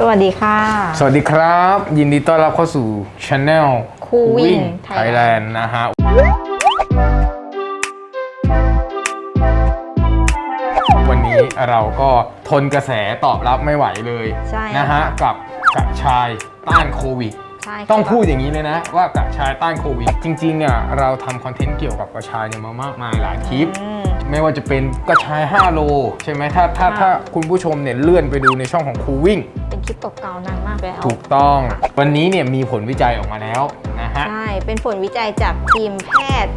สวัสดีค่ะ สวัสดีครับ ยินดีต้อนรับเข้าสู่ Channel Cool Wing Thailand นะฮะ วันนี้เราก็ทนกระแสตอบรับไม่ไหวเลยใช่นะฮะกับกระชายต้านโควิด ใช่ค่ะต้องพูดอย่างนี้เลยนะ ว่ากระชายต้านโควิด จริงๆเนี่ยเราทำคอนเทนต์เกี่ยวกับกระชายเนี่ยมามากมายหลายคลิป อืม ไม่ว่าจะเป็นกระชาย 5 โล ใช่ไหมถ้าถ้าค่ะถ้าคุณผู้ชมเนี่ยเลื่อนไปดูในช่องของครูวิ่ง เป็นคลิปเก่าๆนานมากแล้ว ถูกต้อง วันนี้เนี่ยมีผลวิจัยออกมาแล้วนะฮะ ใช่ เป็นผลวิจัยจากทีมแพทย์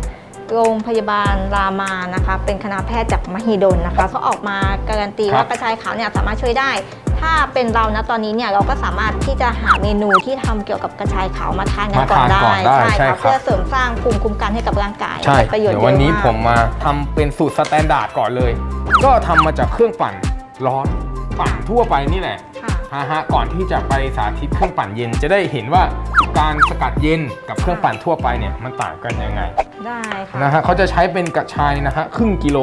โรงพยาบาลรามานะคะ เป็นคณะแพทย์จากมหิดลนะคะเขาออกมาการันตีครับ ว่ากระชายขาวเนี่ยสามารถช่วยได้ ถ้าเป็นเรานะตอนนี้เนี่ยเราก็สามารถที่จะหาเมนูที่ทำเกี่ยวกับกระชายขาวมาทานกันก่อนมาทานได้ก่อนได้ใช่ค่ะครับเพื่อเสริมสร้างภูมิคุ้มกันให้กับร่างกายใช่ประโยชน์เดี๋ยวเยวันอะนี้มากผมมาทำเป็นสูตรสแตนดาร์ดก่อนเลย ก็ทำมาจากเครื่องปั่นร้อนปั่นทั่วไปนี่แหละค่ะ ฮะฮะก่อนที่จะไปสาธิตเครื่องปั่นเย็น จะได้เห็นว่าการสกัดเย็นกับเครื่องปั่นทั่วไปเนี่ยมันต่างกันยังไงได้ค่ะนะฮะเขาจะใช้เป็นกระชายนะฮะครึ่งกิโล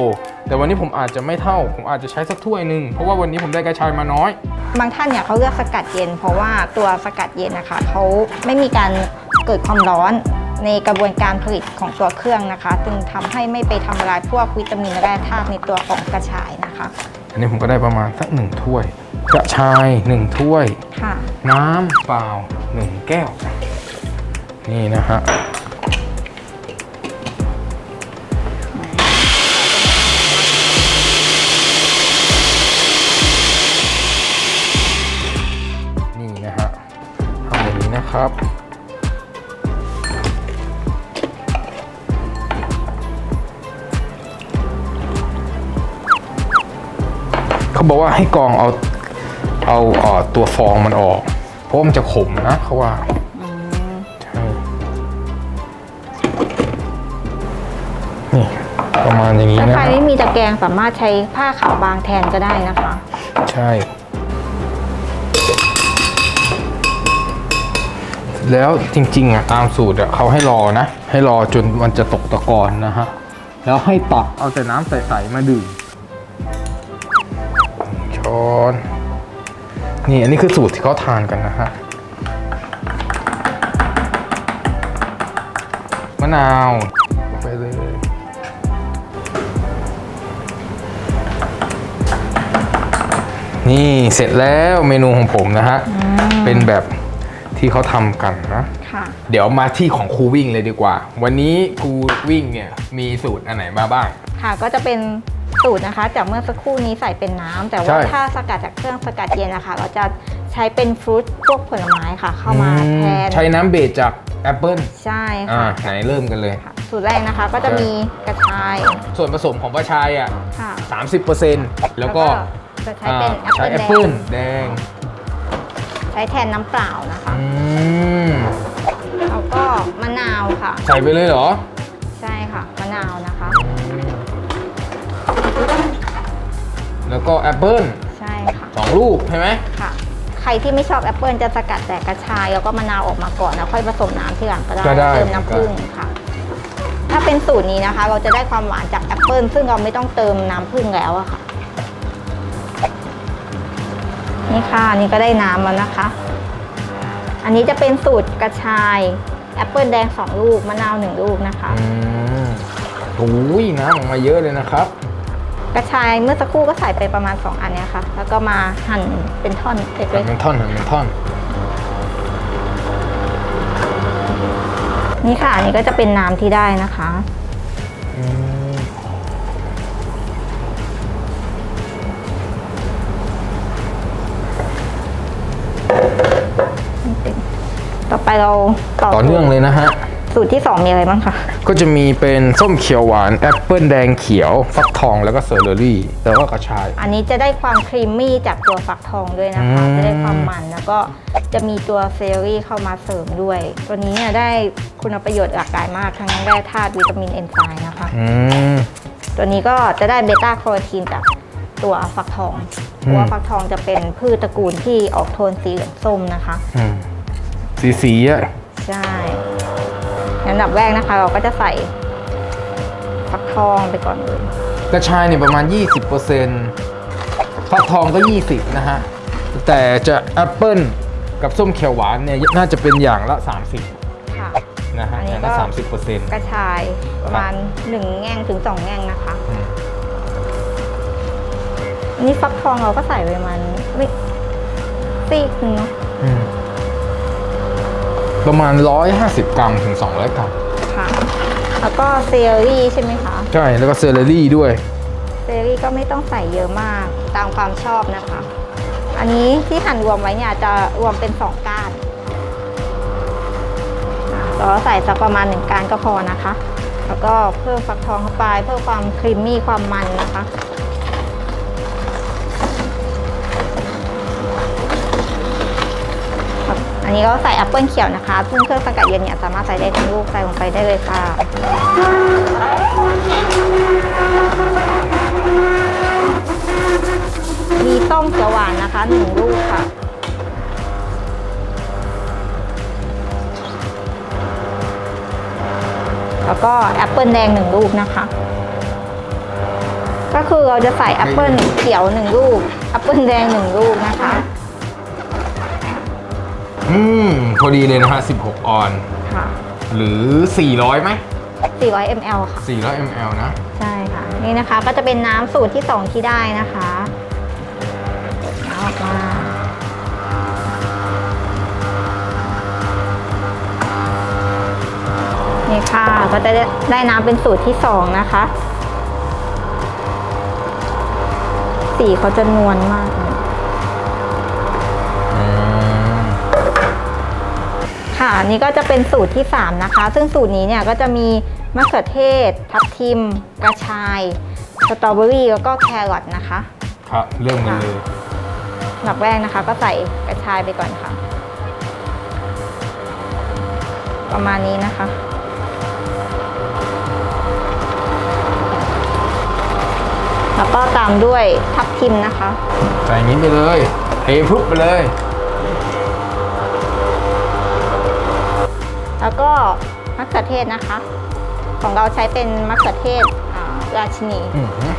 แต่วันนี้ผมอาจจะไม่เท่า ผมอาจจะใช้สักถ้วยหนึ่งเพราะว่าวันนี้ผมได้กระชายมาน้อย บางท่านเนี่ยเขาเลือกสกัดเย็น เพราะว่าตัวสกัดเย็นนะคะเขาไม่มีการเกิดความร้อนในกระบวนการผลิตของตัวเครื่องนะคะ จึงทำให้ไม่ไปทำลายพวกวิตามินและแร่ธาตุในตัวของกระชายนะคะ อันนี้ผมก็ได้ประมาณสักหนึ่งถ้วย กระชายหนึ่งถ้วย ค่ะ น้ำเปล่าหนึ่งแก้ว นี่นะฮะนี่นะฮะทำอย่างนี้นะครับเขาบอกว่าให้กรองเอา เอาเอ่อตัวฟองมันออก เพราะว่ามันจะขมนะเขาว่าใช่นี่ประมาณอย่างนี้ถ้านะใครครับไม่มีตะแกรงสามารถใช้ผ้าขาวบางแทนก็ได้นะคะ ใช่ แล้วจริงๆอะตามสูตรอะเขาให้รอนะ ให้รอจนมันจะตกตะกอนนะฮะ แล้วให้ตักเอาแต่น้ำใส ๆ มาดื่มช้อน นี่อันนี้คือสูตรที่เขาทานกันนะฮะมะนาวไปเลยนี่เสร็จแล้วเมนูของผมนะฮะ เป็นแบบที่เขาทำกันนะค่ะเดี๋ยวมาที่ของครูวิ่งเลยดีกว่า วันนี้ครูวิ่งเนี่ยมีสูตรอันไหนมาบ้าง ค่ะก็จะเป็น สูตรนะคะ จากเมื่อสักครู่นี้ใส่เป็นน้ำแต่ใช่ว่าถ้าสกัดจากเครื่องสกัดเย็นนะคะ เราจะใช้เป็นฟรุตพวกผลไม้ค่ะ เข้ามาอืแทน ใช้น้ำเบสจากแอปเปิลใช่อ่าค่ะไหนเริ่มกันเลย ค่ะ สูตรแรกนะคะก็จะมีกระชายส่วนผสมของกระชายอะค่ะ30%แล้วก็จะใช้อ่าเป็นใช้แอแอปปเปิเปิลลแดงใช้แทนน้ำเปล่านะคะ อืมแล้วก็มะนาวค่ะ ใส่ไปเลยเหรอ แล้วก็แอปเปิลใช่ค่ะสองลูกใช่ไหมค่ะ ใครที่ไม่ชอบแอปเปิลจะสกัดแต่กระชายแล้วก็มะนาวออกมาก่อนแล้วค่อยผสมน้ำทีหลังก็ได้ก็ได้ เติมน้ำผึ้งค่ะ ถ้าเป็นสูตรนี้นะคะ เราจะได้ความหวานจากแอปเปิลซึ่งเราไม่ต้องเติมน้ำผึ้งแล้วอะค่ะ นี่ค่ะอันนี่ก็ได้น้ำแล้วนะคะ อันนี้จะเป็นสูตรกระชายแอปเปิลแดงสองลูกมะนาวหนึ่งลูกนะคะ อืมโอ้ยน้ำออกมาเยอะเลยนะครับ กระชายเมื่อสักครู่ก็ใส่ไปประมาณ 2 อันเนี้ยค่ะ แล้วก็มาหั่นเป็นท่อนเล็หั่นกเป็นท่อนหั่นเป็นท่อนๆนี่ค่ะอันนี้ก็จะเป็นน้ำที่ได้นะคะอืมต่อไปเราต่อต่อเนื่องเลยนะฮะ สูตรที่ 2 มีอะไรบ้างคะ ก็จะมีเป็นส้มเขียวหวาน แอปเปิลแดงเขียว ฟักทองแล้วก็เซอร์เรอรี่ แล้วก็กระชาย อันนี้จะได้ความครีมมี่จากตัวฟักทองด้วยนะคะ อืม จะได้ความมันแล้วก็จะมีตัวเซลลี่เข้ามาเสริมด้วย ตัวนี้เนี่ยได้คุณประโยชน์หลากหลายมาก ทั้งแร่ธาตุวิตามินเอนไซม์นะคะ อืม ตัวนี้ก็จะได้เบต้าแคโรทีนจากตัวฟักทองเพราะว่าฟักทองจะเป็นพืชตระกูลที่ออกโทนสีเหลืองส้มนะคะ อืมสีสีๆอะใช่ อันดับแรกนะคะ เราก็จะใส่ฟักทองไปก่อนเลย กระชายเนี่ยประมาณ 20%ฟักทองก็ 20 นะฮะ แต่จะแอปเปิลกับส้มเขียวหวานเนี่ย น่าจะเป็นอย่างละ 30 ค่ะนะฮะอันนี้อย่างก็ละ 30เปอร์เซ็นต์กระชายประมาณ 1 แง่งถึง 2 แง่งนะคะอันนี่ฟักทองเราก็ใส่ไปประมาณไม่ซีกหนึงเนาะ ประมาณ 150 กรัมถึง 200 กรัม ค่ะ แล้วก็เซลลี่ใช่ไหมคะใช่ แล้วก็เซเลรี่ด้วย เซลลี่ก็ไม่ต้องใส่เยอะมากตามความชอบนะคะ อันนี้ที่หั่นรวมไว้เนี่ยจะรวมเป็น2ก้านอะเราใส่สักประมาณ1ก้านก็พอนะคะ แล้วก็เพิ่มฟักทองเข้าไปเพิ่มความครีมมี่ความมันนะคะ อันนี้ก็ใส่แอปเปิลเขียวนะคะซึ่งเครื่องสกัดเย็นเนี่ยสามารถใส่ได้ทั้งลูกใส่ลงไปได้เลยค่ะ มีต้มเขียวหวานนะคะหนึ่งลูกค่ะแล้วก็แอปเปิลแดงหนึ่งลูกนะคะ ก็คือเราจะใส่แอปเปิลเขียวหนึ่งลูก แอปเปิลแดงหนึ่งลูกนะคะ อืมพอดีเลยนะฮะ16 ออน ค่ะ หรือ 400ไหม400 ml ค่ะ 400 ml นะ ใช่ค่ะ นี่นะคะก็จะเป็นน้ำสูตรที่ 2 ที่ได้นะคะเอาออกมานี่ค่ะ ก็จะได้ได้น้ำเป็นสูตรที่ 2 นะคะ สีเขาจะนวลมาก ค่ะอันนี้ก็จะเป็นสูตรที่ 3 นะคะ ซึ่งสูตรนี้เนี่ยก็จะมีมะเขือเทศ ทับทิม กระชาย สตรอเบอรี่แล้วก็แครอทนะคะ ครับเริ่มกันเลยหลักแรกนะคะ ก็ใส่กระชายไปก่อนค่ะ ประมาณนี้นะคะ แล้วก็ตามด้วยทับทิมนะคะ ใส่อย่างนี้ไปเลยเทพุบไปเลย แล้วก็มะเขือเทศนะคะ ของเราใช้เป็นมะเขือเทศอ่าราชินีอือหือ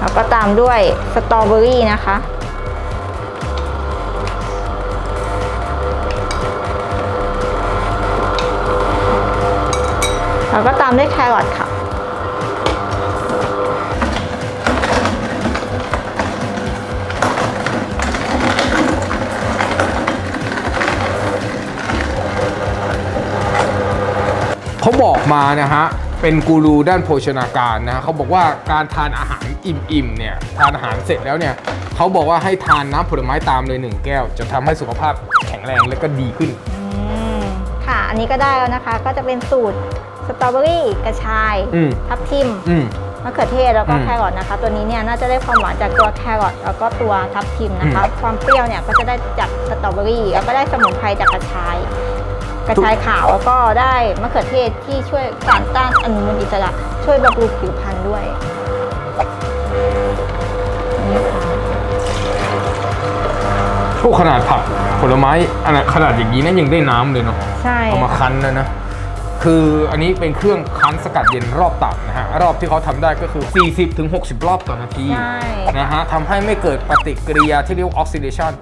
แล้วก็ตามด้วยสตรอเบอรี่นะคะ แล้วก็ตามด้วยแครอทค่ะ บอกมานะฮะ เป็นกูรูด้านโภชนาการนะฮะเขาบอกว่าการทานอาหารอิ่มๆเนี่ยทานอาหารเสร็จแล้วเนี่ยเขาบอกว่าให้ทานน้ำผลไม้ตามเลยหนึ่งแก้ว จะทำให้สุขภาพแข็งแรงและก็ดีขึ้น อืมค่ะ อันนี้ก็ได้แล้วนะคะ ก็จะเป็นสูตรสตรอเบอรี่กระชาย อืม ทับทิมอืม มะเขือเทศแล้วก็อืมแครอทนะคะ ตัวนี้เนี่ยน่าจะได้ความหวานจากตัวแครอทแล้วก็ตัวทับทิมนะคะอืมความเปรี้ยวเนี่ยก็จะได้จากสตรอเบอรี่แล้วก็ได้สมุนไพรจากกระชาย กระชายขาวแล้วก็ได้มะเขือเทศที่ช่วยสารต้านอนุมูลอิสระ ช่วยบำรุงผิวพรรณด้วยนี่ค่ะพวกขนาดผักผลไม้อันนั้นขนาดอย่างนี้นะยังได้น้ำเลยเนาะใช่เอามาคั้นแล้วนะ คืออันนี้เป็นเครื่องคั้นสกัดเย็นรอบต่ำนะฮะ รอบที่เขาทำได้ก็คือ 40ถึง60รอบต่อนาทีใช่นะฮะทำให้ไม่เกิดปฏิกิริยาที่เรียกว่าออกซิเดชัน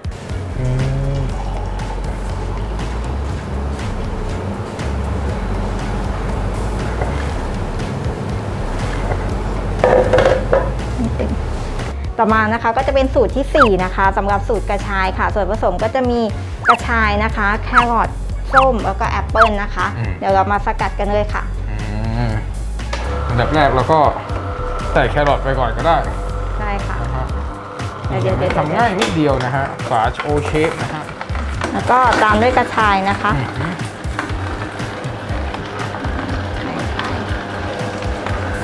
ต่อมานะคะก็จะเป็นสูตรที่ 4 นะคะสำหรับสูตรกระชายค่ะ ส่วนผสมก็จะมีกระชายนะคะ แครอทส้มแล้วก็แอปเปิลนะคะ อืม เดี๋ยวเรามาสกัดกันเลยค่ะ อืมอันดับแรกเราก็ใส่แครอทไปก่อนก็ได้ได้ค่ะ นะฮะเดี๋ยวเดี๋ยวเดี๋ยว ทำง่ายนิดเดียวนะฮะฝาโอเชฟนะฮะแล้วก็ตามด้วยกระชายนะคะ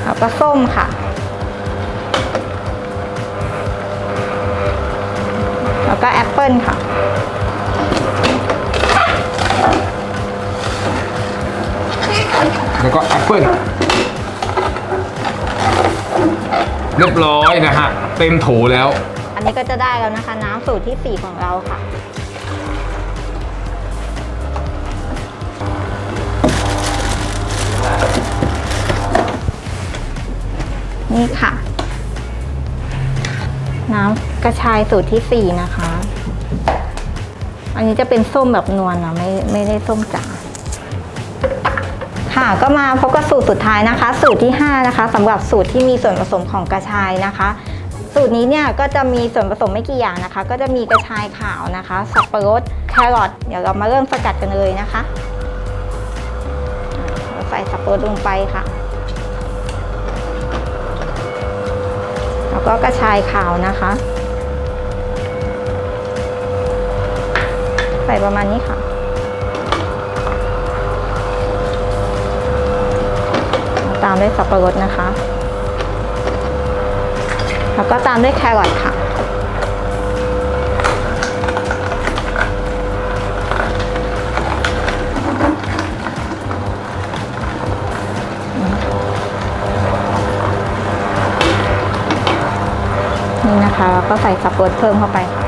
แล้วก็ส้มค่ะ แล้วก็แอปเปิลค่ะ แล้วก็แอปเปิลเรียบร้อยนะฮะ เต็มโถแล้ว อันนี้ก็จะได้แล้วนะคะ น้ำสูตรที่ 4 ของเราค่ะ นี่ค่ะ น้ำกระชายสูตรที่4นะคะ อันนี้จะเป็นส้มแบบนวลนะไม่ไม่ได้ส้มจ๋าค่ะก็มาพบกับสูตรสุดท้ายนะคะ สูตรที่ 5 นะคะสำหรับสูตรที่มีส่วนผสมของกระชายนะคะ สูตรนี้เนี่ยก็จะมีส่วนผสมไม่กี่อย่างนะคะ ก็จะมีกระชายขาวนะคะสับปะรดแครอทเดี๋ยวเรามาเริ่มสกัดกันเลยนะคะเราใส่สับปะรดลงไปค่ะ แล้วก็กระชายขาวนะคะ ใส่ประมาณนี้ค่ะ ตามด้วยสับปะรดนะคะ แล้วก็ตามด้วยแครอทค่ะ นี่นะคะแล้วก็ใส่สับปะรดเพิ่มเข้าไปค่ะ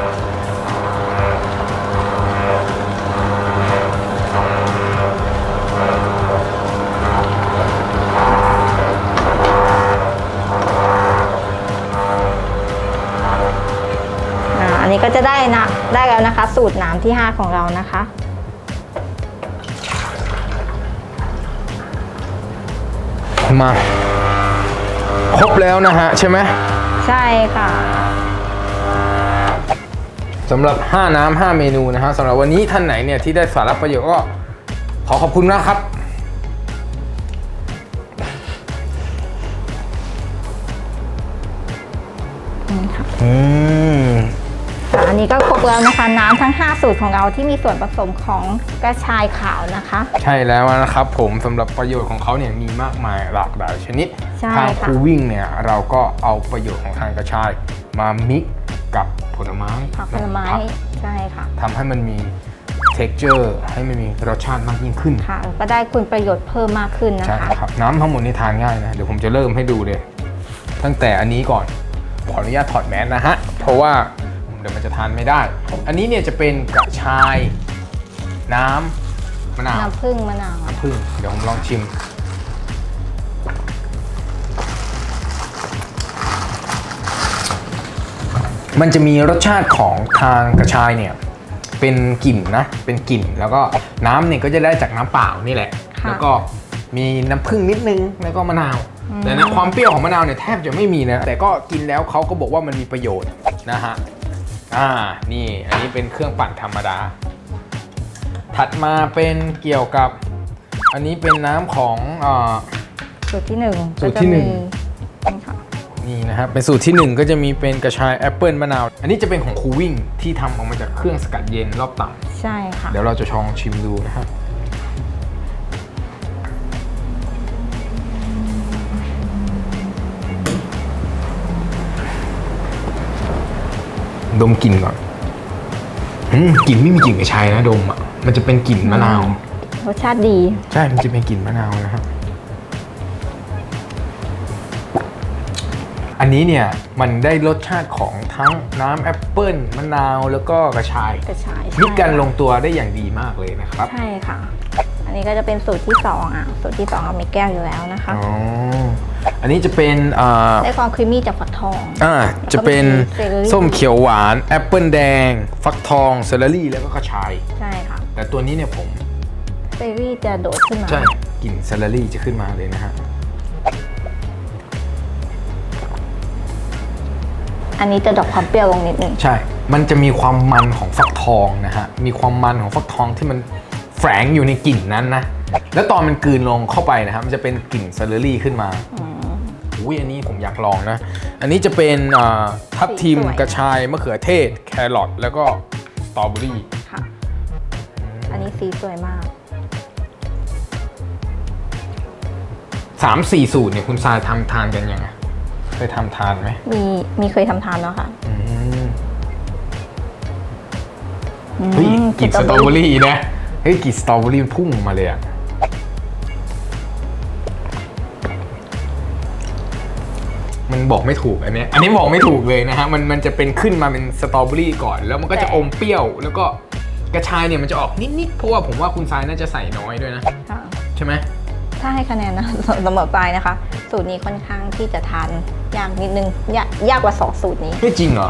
อ่าอันนี้ก็จะได้นะได้แล้วนะคะ สูตรน้ำที่ 5 ของเรานะคะมา ครบแล้วนะฮะ ใช่ไหม ใช่ค่ะ สำหรับ 5 น้ำ5 เมนูนะฮะสำหรับวันนี้ท่านไหนเนี่ยที่ได้สาระประโยชน์ก็ขอขอบคุณนะครับนี่ค่ะอืมค่ะอันนี้ก็ครบแล้วนะคะน้ำทั้ง 5 สูตรของเราที่มีส่วนผสมของกระชายขาวนะคะ ใช่แล้วนะครับผมสำหรับประโยชน์ของเขาเนี่ยมีมากมายหลากหลายชนิด ใช่ทางค่ะคูวิ่งเนี่ยเราก็เอาประโยชน์ของทางกระชายมามิกกับ ผลไม้ผักผลไม้ผักใช่ค่ะทำให้มันมี texture ให้มันมีรสชาติมากยิ่งขึ้นค่ะแล้วก็ได้คุณประโยชน์เพิ่มมากขึ้นนะใช่คะครับน้ำทั้งหมดนี่ทานง่ายนะ เดี๋ยวผมจะเริ่มให้ดูเลย ตั้งแต่อันนี้ก่อนขออนุญาตถอดแมสนะฮะ เพราะว่าเดี๋ยวมันจะทานไม่ได้ อันนี้เนี่ยจะเป็นกระชาย น้ำมะนาวน้ำผึ้งมะนาวน้ำผึ้งเดี๋ยวผมลองชิม มันจะมีรสชาติของทางกระชายเนี่ยเป็นกลิ่นนะ เป็นกลิ่น แล้วก็น้ำเนี่ยก็จะได้จากน้ำเปล่านี่แหละ ค่ะแล้วก็มีน้ำผึ้งนิดนึง แล้วก็มะนาว อืม แต่นะความเปรี้ยวของมะนาวเนี่ยแทบจะไม่มีนะ แต่ก็กินแล้วเขาก็บอกว่ามันมีประโยชน์นะฮะ อ่า นี่ อันนี้เป็นเครื่องปั่นธรรมดา ถัดมาเป็นเกี่ยวกับ อันนี้เป็นน้ำของเออสูตรที่หนึ่งสูตรที่หนึ่ง ก็จะมีนี่ค่ะ นี่นะครับเป็นสูตรที่หนึ่งก็จะมีเป็นกระชายแอปเปิลมะนาว อันนี้จะเป็นของคูวิ่งที่ทำออกมาจากเครื่องสกัดเย็นรอบต่ใช่ค่ะำเดี๋ยวเราจะลองชิมดูนะครับดมกลิ่นก่อนอืมกลิ่นไม่มีกลิ่นกระชายนะดมอะ มันจะเป็นกลิ่นมะนาว รสชาติดี ใช่ มันจะเป็นกลิ่นมะนาวนะครับ นนี้เนี่ยมันได้รสชาติของทั้งน้ำแอปเปิลมะนาวแล้วก็กระชายกระชายมิกกันลงตัวได้อย่างดีมากเลยนะครับ ใช่ค่ะ อันนี้ก็จะเป็นสูตรที่สองอะสูตรที่สองเรามีแก้วอยู่แล้วนะคะอ๋ออันนี้จะเป็นอ่าได้ความครีมมี่จากฝักทองอ่าจะเป็นเซเลอรี่ส้มเขียวหวานแอปเปิลแดง ฟักทองเซเลอรี่แล้วก็กระชายใช่ค่ะแต่ตัวนี้เนี่ยผมเซรี่จะโดดขึ้นมาใช่กลิ่นเซเลอรี่จะขึ้นมาเลยนะฮะ อันนี้จะดรอกความเปรี้ยวลงนิดนึง ใช่ มันจะมีความมันของฟักทองนะฮะ มีความมันของฟักทองที่มันแฝงอยู่ในกลิ่นนั้นนะ แล้วตอนมันกลืนลงเข้าไปนะครับ มันจะเป็นกลิ่นเซเลอรี่ขึ้นมาอืมอุ้ยอันนี้ผมอยากลองนะ อันนี้จะเป็นอ่าทับทิมสีสวยกระชายมะเขือเทศ แครอทแล้วก็สตรอเบอรี่ ค่ะ อันนี้สีสวยมากสามสี่สูตรเนี่ยคุณทรายทำทานกันยังไง เคยทำทานไหมมีมีเคยทำทานแล้วค่ะอืมอืมเฮ้ยกลิ่นสตรอเบอรี่นะเฮ้ยกลิ่นสตรอเบอรี่มันพุ่งมาเลยอะมันบอกไม่ถูกอันเนี้ยอันนี้บอกไม่ถูกเลยนะฮะมันมันจะเป็นขึ้นมาเป็นสตรอเบอรี่ก่อน แล้วมันก็จะอมเปรี้ยว แล้วก็กระชายเนี่ยมันจะออกนิดๆเพราะว่าผมว่าคุณทรายน่าจะใส่น้อยด้วยนะค่ะใช่ไหมถ้าให้คะแนนนะเสมอปลายนะคะ สูตรนี้ค่อนข้างที่จะทาน ยากนิดนึงยากยากกว่าสองสูตรนี้ ไม่จริงเหรอ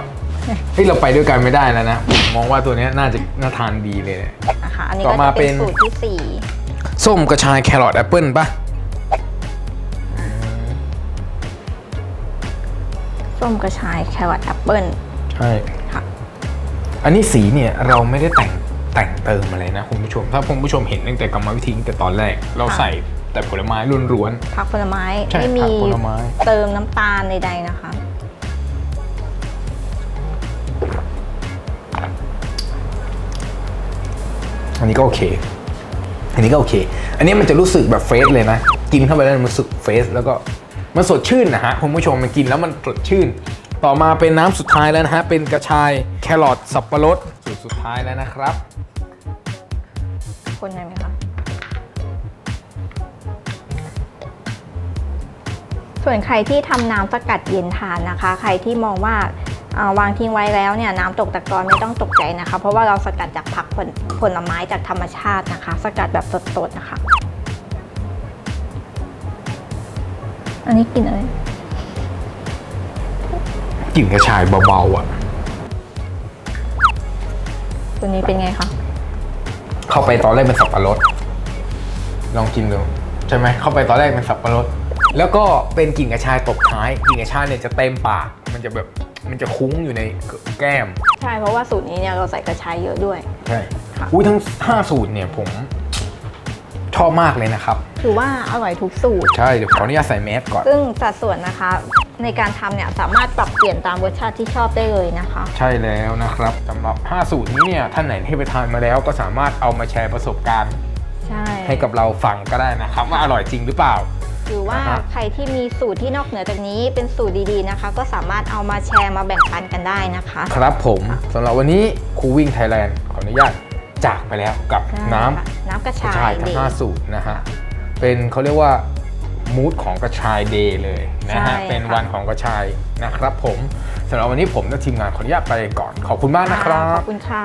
เฮ้ยเราไปด้วยกันไม่ได้แล้วนะผมมองว่าตัวเนี้ยน่าจะน่าทานดีเลยเนี่ย นะคะ อันนี้ต่ก็อมาจะเป็นเป็น สูตรที่สี่ส้มกระชายแครอทแอปเปิลป่ะส้มกระชายแครอทแอปเปิ้ล ใช่ ค่ะ อันนี้สีเนี่ยเราไม่ได้แต่งแต่งเติมอะไรนะคุณผู้ชม ถ้าคุณผู้ชมเห็นตั้งแต่กรรมวิธีตั้งแต่ตอนแรก เราใส่ แต่ผลไม้ล้วน ผักผลไม้ใช่ไม่มีผักผลไม้ เติมน้ำตาลใดๆนะคะ ๆ อันนี้ก็โอเค อันนี้ก็โอเค อันนี้มันจะรู้สึกแบบเฟสเลยนะ กินเข้าไปแล้วมันรู้สึกเฟสแล้วก็มันสดชื่นนะฮะคุณผู้ชมมันกินแล้วมันสดชื่น ต่อมาเป็นน้ำสุดท้ายแล้วนะฮะ เป็นกระชายแครอทสับปะรดสูตรสุดท้ายแล้วนะครับ คนได้ไหมคะ ส่วนใครที่ทำน้ำสกัดเย็นทานนะคะ ใครที่มองว่าอ่าวางทิ้งไว้แล้วเนี่ยน้ำตกตะกอนไม่ต้องตกใจนะคะ เพราะว่าเราสกัดจากผักผลผลไม้จากธรรมชาตินะคะ สกัดแบบสดๆนะคะ อันนี้กลินอะไรกลิ่นกระชายเบาๆอะ ตัวนี้เป็นไงคะเข้าไปตอนแรกเป็นสับปะรด ลองกินดูใช่ไหมเข้าไปตอนแรกเป็นสับปะรด แล้วก็เป็นกลิ่นกระชายตบท้ายกลิ่นกระชายเนี่ยจะเต็มปาก มันจะแบบมันจะคุ้งอยู่ในแก้ม ใช่ เพราะว่าสูตรนี้เนี่ยเราใส่กระชายเยอะด้วย ใช่ค่ะอุ้ยทั้ง 5 สูตรเนี่ยผมชอบมากเลยนะครับ ถือว่าอร่อยทุกสูตร ใช่ เดี๋ยวขออนุญาตใส่แมสก่อน ซึ่งสัดส่วนนะคะ ในการทำเนี่ยสามารถปรับเปลี่ยนตามรสชาติที่ชอบได้เลยนะคะ ใช่แล้วนะครับสำหรับ 5 สูตรนี้เนี่ยท่านไหนที่ไปทานมาแล้วก็สามารถเอามาแชร์ประสบการณ์ ใช่ ให้กับเราฟังก็ได้นะครับ ว่าอร่อยจริงหรือเปล่า หรือว่าอ่าฮะใครที่มีสูตรที่นอกเหนือจากนี้เป็นสูตรดีๆนะคะ ก็สามารถเอามาแชร์มาแบ่งปันกันได้นะคะ ครับผมสำหรับวันนี้ครูวิ่งไทยแลนด์ขออนุญาตจากไปแล้วกับใช่น้ำค่ะน้ำกระกระชาชายยทั้เดง5สูตรนะฮะเป็นเขาเรียกว่ามูดของกระชายเดย์เลยนะฮะใช่เป็นค่ะวันของกระชายนะครับผมสำหรับวันนี้ผมและทีมงานขออนุญาตไปก่อน ขอบคุณมากนะครัขบอบคุณค่ะ